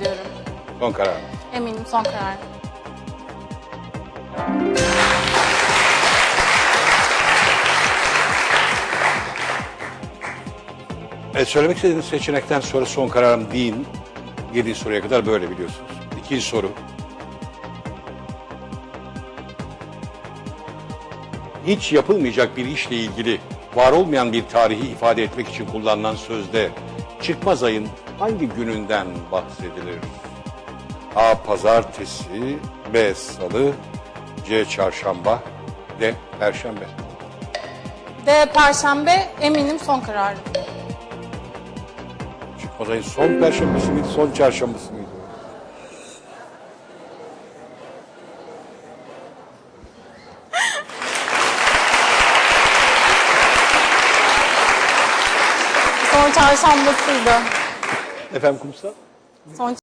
diyorum. Son karar. Eminim son karar. Evet, söylemek istediğiniz seçenekten sonra son kararım değil. Yedi soruya kadar böyle biliyorsunuz. İkinci soru. Hiç yapılmayacak bir işle ilgili var olmayan bir tarihi ifade etmek için kullanılan sözde çıkmaz ayın hangi gününden bahsedilir? A. Pazartesi, B. Salı, C. Çarşamba, D. Perşembe. D. Perşembe eminim son kararım. Çıkmaz ayın son perşembesi miydi, son çarşambası mıydı? Son çarşambasıydı. Efendim kumsal? Son